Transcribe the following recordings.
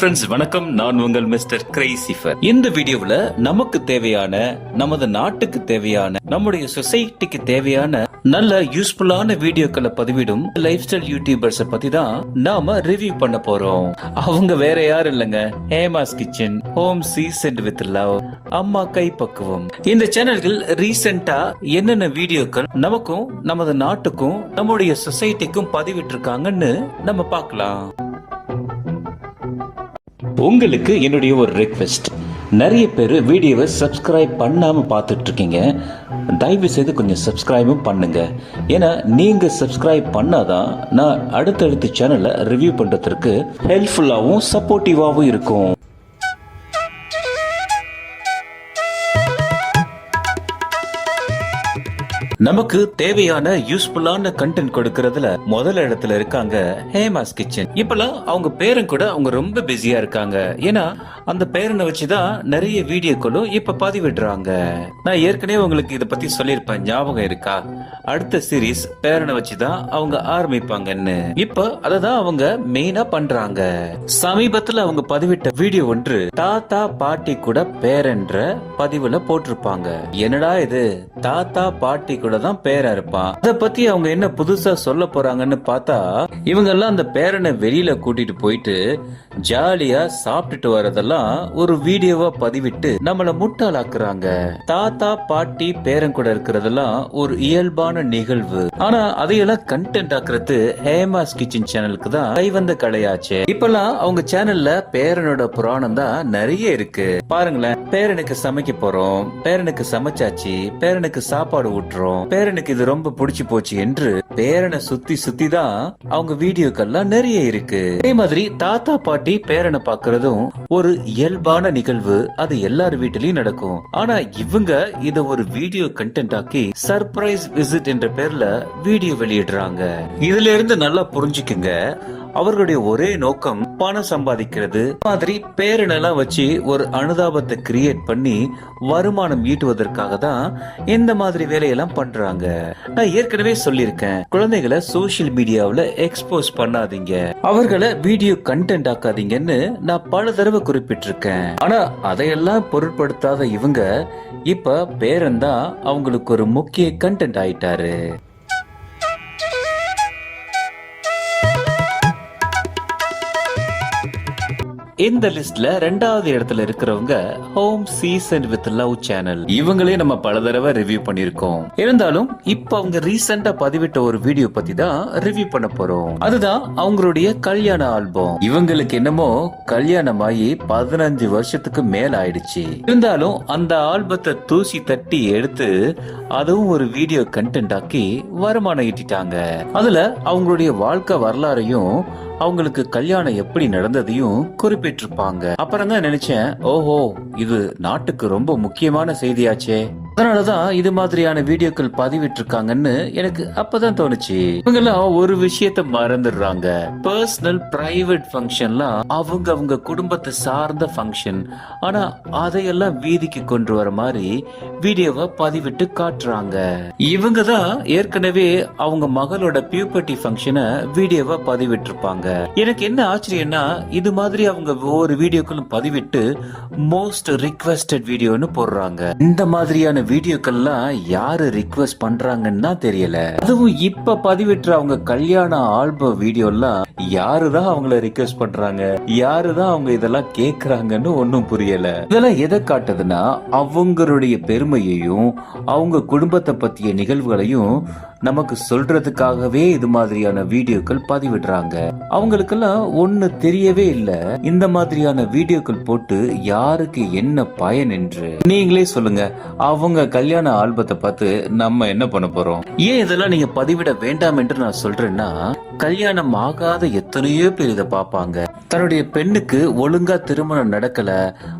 Friends வணக்கம். நான் உங்கள் மிஸ்டர் கிரைசிஃபர் இந்த வீடியோவில் நமக்கு தேவையான நமது நாட்டுக்கு தேவையான நம்முடைய சொசைட்டிக்கு தேவையான நல்ல யூஸ்ஃபுல்லான வீடியோக்களை பதிவிடும் லைஃப் ஸ்டைல் யூடியூபர்ஸை பத்தி தான் நாம ரிவ்யூ பண்ண போறோம். அவங்க வேற யாரும் இல்லைங்க. Hema's kitchen home seasoned with love அம்மா கை பக்குவம். இந்த சேனல்கள் ரீசெண்டா என்னென்ன வீடியோக்கள் நமக்கும் நமது நாட்டுக்கும் நம்முடைய சொசைட்டிக்கும் பதிவிட்டிருக்காங்கன்னு நம்ம பார்க்கலாம். உங்களுக்கு என்னுடைய ஒரு ரெக்வெஸ்ட் நிறைய பேர் வீடியோவை சப்ஸ்கிரைப் பண்ணாமல் பார்த்துட்ருக்கீங்க. தயவு செய்து கொஞ்சம் சப்ஸ்கிரைபும் பண்ணுங்க. ஏன்னா நீங்கள் சப்ஸ்கிரைப் பண்ணாதான் நான் அடுத்தடுத்த சேனலை ரிவ்யூ பண்ணுறதுக்கு ஹெல்ப்ஃபுல்லாகவும் சப்போர்ட்டிவாகவும் இருக்கும். நமக்கு தேவையான யூஸ்ஃபுல்லான கண்டென்ட் கொடுக்கறதுல முதல் இடத்துல இருக்காங்க ஹேமாஸ் கிச்சன். இப்பெல்லாம் அவங்க பேரும் கூட அவங்க ரொம்ப பிஸியா இருக்காங்க. ஏன்னா அந்த பேரனை வச்சுதான் நிறைய வீடியோக்களும் இப்ப பதிவிடுறாங்க. நான் ஏற்கனவே உங்களுக்கு இத பத்தி சொல்லியிருப்பேன். ஞாபகம் இருக்கா? அடுத்த சீரீஸ் பேரனை வச்சுதான் அவங்க ஆரம்பிப்பாங்கன்னு. இப்ப அததான் அவங்க மெயினா பண்றாங்க. சமீபத்துல அவங்க பதிவிட்ட வீடியோ ஒன்று தாத்தா பாட்டி கூட பேரன்ற பதிவுல போட்டிருப்பாங்க. என்னடா இது? தாத்தா பாட்டி கூட தான் பேரா இருப்பான் அதை பத்தி அவங்க என்ன புதுசா சொல்ல போறாங்கன்னு பார்த்தா இவங்க எல்லாம் அந்த பேரனை வெளியில கூட்டிட்டு போயிட்டு ஜாலியா சாப்பிட்டுட்டு வரதெல்லாம் ஒரு வீடியோவா பதிவிட்டு நம்மள முட்டாளாக்குறாங்க. தாத்தா பாட்டி பேரன் கூட இருக்கிறதெல்லாம் ஒரு இயல்பான நிகழ்வு. ஆனா அதையெல்லாம் கண்டென்ட் ஆக்குறது ஹேமாஸ் கிச்சன் சேனலுக்கு தான் கைவந்த கலையாச்சு. இப்பெல்லாம் அவங்க சேனல்ல பேரனோட புராணம் தான் நிறைய இருக்கு. பாருங்களேன் பேரனுக்கு சமைக்க போறோம் பேரனுக்கு சமைச்சாச்சு பேரனுக்கு சாப்பாடு ஊட்டுறோம் பேரனுக்கு இது ரொம்ப பிடிச்சு போச்சு என்று பேரனை சுத்தி சுத்தி தான் அவங்க வீடியோக்கள்லாம் நிறைய இருக்கு. அதே மாதிரி தாத்தா பாட்டி பேரனை பாக்குறதும் ஒரு இயல்பான நிகழ்வு. அது எல்லார் வீட்டிலயும் நடக்கும். ஆனா இவங்க இத ஒரு வீடியோ கண்டென்ட் ஆக்கி சர்ப்ரைஸ் விசிட் என்ற பேர்ல வீடியோ வெளியிடுறாங்க. இதுல இருந்து நல்லா புரிஞ்சுக்குங்க. அவர்களுடைய ஒரே நோக்கம் பணம் சம்பாதிக்கிறது. மாதிரி பேரனெல்லாம் வச்சு ஒரு அனுதாபத்தை கிரியேட் பண்ணி வருமானம் ஈட்டுவதற்காக தான் இந்த மாதிரி வேலையெல்லாம் பண்றாங்க. நான் ஏற்கனவே சொல்லியிருக்கேன். குழந்தைகளை சோசியல் மீடியாவில் எக்ஸ்போஸ் பண்ணாதீங்க. அவர்களை வீடியோ கண்டென்ட் ஆக்காதீங்கன்னு நான் பல தடவை குறிப்பிட்டிருக்கேன். ஆனா அதையெல்லாம் பொருட்படுத்தாத இவங்க இப்ப பேரன் தான் அவங்களுக்கு ஒரு முக்கிய கண்டென்ட் ஆயிட்டாரு. இந்த லிஸ்ட்ல ரெண்டாவது இடத்துல இருக்கிறவங்க home season with love channel இவங்களே நம்ம பல தடவை ரிவ்யூ பண்ணிருக்கோம் இருந்தாலும் இப்ப அவங்க ரீசெண்டா பதிவிட்ட ஒரு வீடியோ பத்தி தான் ரிவ்யூ பண்ண போறோம். அதுதான் அவங்களுடைய கல்யாண ஆல்பம் இவங்களுக்கு என்னமோ கல்யாணம் ஆகி பதினஞ்சு வருஷத்துக்கு மேல ஆயிடுச்சு. இருந்தாலும் அந்த ஆல்பத்தை தூசி தட்டி எடுத்து அதுவும் ஒரு வீடியோ கண்டென்ட் ஆக்கி வருமானம் ஈட்டிட்டாங்க. அதுல அவங்களுடைய வாழ்க்கை வரலாறையும் அவங்களுக்கு கல்யாணம் எப்படி நடந்ததையும் குறிப்பிட்டிருப்பாங்க. அப்புறம் தான் நினைச்சேன் ஓஹோ இது நாட்டுக்கு ரொம்ப முக்கியமான செய்தியாச்சே. அதனால தான் இது மாதிரியான வீடியோக்கள் பதிவிட்டிருக்காங்கன்னு எனக்கு அப்பதான் தோணுச்சு. இவங்கெல்லாம் ஒரு விஷயத்த மறந்துடுறாங்க. பர்சனல் பிரைவேட் ஃபங்க்ஷன்லாம் அவங்க அவங்க குடும்பத்தை சார்ந்த ஃபங்க்ஷன் ஆனா அதையெல்லாம் வீதிக்கு கொண்டு வர மாதிரி வீடியோவை பதிவிட்டு காட்டுறாங்க. இவங்க தான் ஏற்கனவே அவங்க மகளோட பியூபர்ட்டி ஃபங்க்ஷனை வீடியோவா பதிவிட்டிருப்பாங்க. எனக்கு என்ன ஆச்சரியம்னா இது மாதிரி அவங்க ஒவ்வொரு வீடியோக்களும் பதிவிட்டு மோஸ்ட் ரிக்வெஸ்டட் வீடியோன்னு போடுறாங்க. இந்த மாதிரியான வீடியோக்கள்லாம் யாரு ரிக்வெஸ்ட் பண்றாங்கன்னா தெரியல. அதுவும் இப்ப பதிவிட்டுற அவங்க கல்யாண ஆல்பம் வீடியோலாம் யாருதான் அவங்கள ரிக்வெஸ்ட் பண்றாங்க? யாருதான் அவங்க இதெல்லாம் கேக்குறாங்கன்னு ஒன்னும் புரியல. இதெல்லாம் எதை காட்டுதுன்னா அவங்களுடைய பெருமையையும் அவங்க குடும்பத்தை பத்திய நிகழ்வுகளையும் நமக்கு சொல்றதுக்காகவே இது மாதிரியான வீடியோக்கள் பதிவிடுறாங்க. அவங்களுக்கெல்லாம் ஒண்ணு தெரியவே இல்ல. இந்த மாதிரியான வீடியோக்கள் போட்டு யாருக்கு என்ன பயன் என்று. நீங்களே சொல்லுங்க. அவங்க கல்யாண ஆல்பத்தை பார்த்து நம்ம என்ன பண்ண போறோம்? ஏன் இதெல்லாம் நீங்க பதிவிட வேண்டாம் என்று நான் சொல்றேன்னா கல்யாணம் ஆகாத எத்தனையோ பேர் இதை பார்ப்பாங்க. தன்னுடைய பெண்ணுக்கு ஒழுங்கா திருமணம் நடக்கல.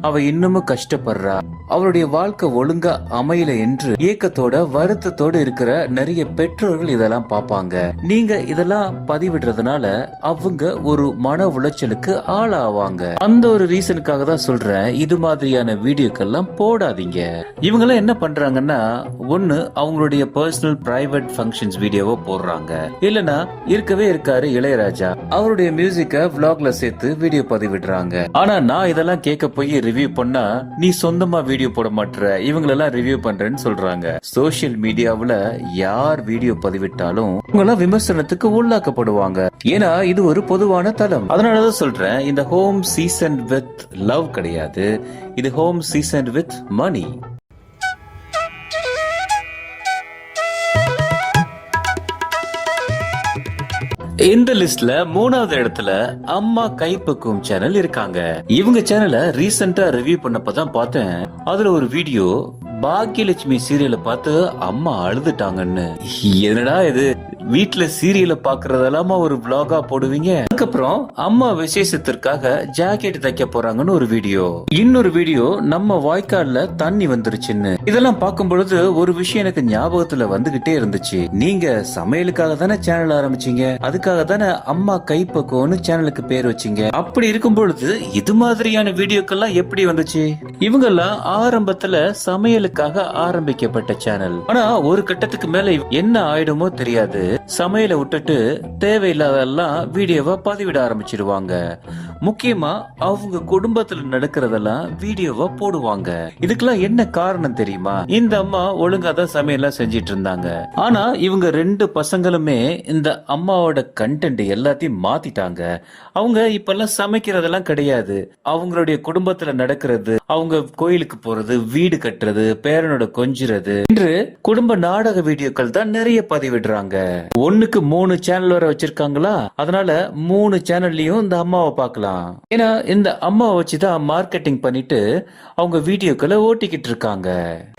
அவ இன்னமும் கஷ்டப்படுறா. அவருடைய வாழ்க்கை ஒழுங்கா அமையல என்று ஏக்கத்தோட வருத்தத்தோட இருக்கிற நிறைய பெற்றோர்கள் இதெல்லாம் பார்ப்பாங்க. நீங்க இதெல்லாம் பதிவிடுறதுனால அவங்க ஒரு மன உளைச்சலுக்கு ஆளாவாங்க. அந்த ஒரு ரீசனுக்காக தான் சொல்றேன். இது மாதிரியான வீடியோக்கெல்லாம் போடாதீங்க. இவங்கெல்லாம் என்ன பண்றாங்கன்னா ஒண்ணு அவங்களுடைய பர்சனல் பிரைவேட் ஃபங்க்ஷன்ஸ் வீடியோவை போடுறாங்க. இல்லனா இருக்கவே இருக்காரு இளையராஜா. அவருடைய மியூசிக்க vlogல சேர்த்து வீடியோ பதிவிடுறாங்க. ஆனா நான் இதெல்லாம் கேட்க போய் ரிவ்யூ பண்ணா நீ சொந்தமா வீடியோ போட மாட்டுற இவங்களெல்லாம் ரிவ்யூ பண்றேன்னு சொல்றாங்க. சோஷியல் மீடியாவுல யார் வீடியோ பதிவிட்டாலும் இவங்கெல்லாம் விமர்சனத்துக்கு உள்ளாக்கப்படுவாங்க. ஏன்னா இது ஒரு பொதுவான தளம். அதனாலதான் சொல்றேன் இந்த ஹோம் சீசன் வித் லவ் கிடையாது. இது ஹோம் சீசன் வித் மணி இந்த லிஸ்ட்ல மூணாவது இடத்துல அம்மா கைப்பக்குவம் சேனல் இருக்காங்க. இவங்க சேனலை ரீசெண்டா ரிவ்யூ பண்ணப்பதான் பார்த்தேன். அதுல ஒரு வீடியோ பாக்கியலட்சுமி சீரியலை பார்த்து அம்மா அழுதுட்டாங்கன்னு. என்னடா இது? வீட்டுல சீரியலை பாக்குறதெல்லாமா ஒரு vlog-ஆ போடுவீங்க? அதுக்கப்புறம் அம்மா விசேஷத்திற்காக ஜாக்கெட் தைக்க போறாங்கன்னு ஒரு வீடியோ இன்னொரு வீடியோ நம்ம வாய்க்கால்ல தண்ணி வந்துருச்சுன்னு. இதெல்லாம் பார்க்கும் பொழுது ஒரு விஷயம் எனக்கு ஞாபகத்துல வந்துகிட்டே இருந்துச்சு. நீங்க சமையலுக்காக தானே சேனல் ஆரம்பிச்சீங்க? அதுக்காக தானே அம்மா கைப்பக்குவம்னு சேனலுக்கு பேர் வச்சீங்க? அப்படி இருக்கும் பொழுது இது மாதிரியான வீடியோக்கெல்லாம் எப்படி வந்துச்சு? இவங்கெல்லாம் ஆரம்பத்துல சமையலுக்காக ஆரம்பிக்கப்பட்ட சேனல் ஆனா ஒரு கட்டத்துக்கு மேல என்ன ஆயிடுமோ தெரியாது. சமையலை விட்டுட்டு தேவையில்லாதெல்லாம் வீடியோவை பதிவிட ஆரம்பிச்சிருவாங்க. முக்கியமா அவங்க குடும்பத்துல நடக்கிறதெல்லாம் வீடியோவா போடுவாங்க. இதுக்கெல்லாம் என்ன காரணம் தெரியுமா? இந்த அம்மா ஒழுங்கா தான் சமையல்லாம் செஞ்சிட்டு இருந்தாங்க. ஆனா இவங்க ரெண்டு பசங்களுமே இந்த அம்மாவோட கண்டென்ட் எல்லாத்தையும் மாத்திட்டாங்க. அவங்க இப்பெல்லாம் சமைக்கிறதெல்லாம் கிடையாது. அவங்களுடைய குடும்பத்துல நடக்கிறது அவங்க கோயிலுக்கு போறது வீடு கட்டுறது பேரனோட கொஞ்சுறது. என்று குடும்ப நாடக வீடியோக்கள் தான் நிறைய பதிவிடுறாங்க. ஒண்ணுக்கு மூணு சேனல் வர வச்சிருக்காங்களா? அதனால மூணு சேனல்லையும் இந்த அம்மாவை பார்க்கலாம். ஏன்னா இந்த அம்மாவை வச்சுதான் மார்க்கெட்டிங் பண்ணிட்டு அவங்க வீடியோக்களை ஓட்டிக்கிட்டு இருக்காங்க.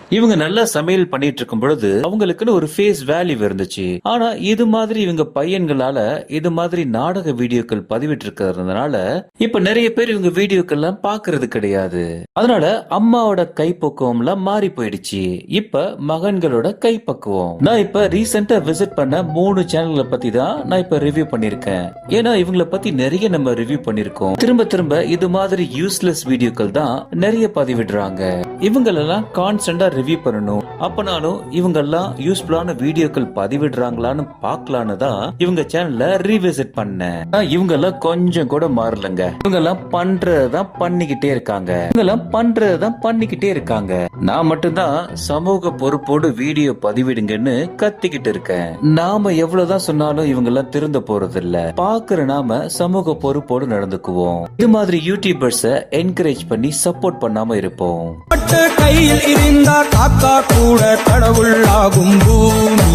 இவங்க நல்லா சமையல் பண்ணிட்டு இருக்கும் பொழுது அவங்களுக்குன்னு ஒரு ஃபேஸ் வேல்யூ இருந்துச்சு. ஆனா இது மாதிரி இவங்க பையன்களால இது மாதிரி நாடக வீடியோக்கள் பதிவிட்டு இருக்கிறதுனால இப்ப நிறைய பேர் இவங்க வீடியோக்கள்லாம் பாக்குறது கிடையாது. அதனால அம்மாவோட கைப்பக்குவம் எல்லாம் மாறி போயிடுச்சு. இப்ப மகன்களோட கைப்பக்குவம். நான் இப்ப ரீசெண்டா விசிட் பண்ண மூணு சேனல்களை பத்தி தான் நான் இப்ப ரிவ்யூ பண்ணிருக்கேன் ஏன்னா இவங்கள பத்தி நிறைய நம்ம ரிவ்யூ பண்ணிருக்கோம் திரும்ப திரும்ப இது மாதிரி யூஸ்லெஸ் வீடியோக்கள் தான் நிறைய பதிவிடுறாங்க. இவங்களெல்லாம் கான்ஸ்டன்டா ரிவ்யூ பண்ணணும். அப்பனாலும் இவங்கெல்லாம் யூஸ்ஃபுல்லான வீடியோக்கள் பதிவிடுறாங்களான்னு பார்க்கலான்னு தான் இவங்க சேனல்ல ரீவிசிட் பண்ணேன். ஆனா இவங்கெல்லாம் கொஞ்சம் கூட மாறலங்க. இவங்கெல்லாம் பண்றதுதான் பண்ணிக்கிட்டே இருக்காங்க. இவங்கெல்லாம் பண்றதுதான் பண்ணிக்கிட்டே இருக்காங்க. நான் மட்டும்தான் சமூக பொறுப்போடு வீடியோ பதிவிடுங்கன்னு கத்திக்கிட்டு இருக்கேன். நாம எவ்வளவுதான் சொன்னாலும் இவங்கெல்லாம் திருந்த போறது இல்ல பாக்குற நாம சமூக பொறுப்போடு நடந்துக்கும் நடந்துக்குவோம் இது மாதிரி யூடியூபர்ஸ என்கரேஜ் பண்ணி சப்போர்ட் பண்ணாம இருப்போம். பட்டு கையில் இருந்தா காக்கா கூட கடவுள் ஆகும் பூமி.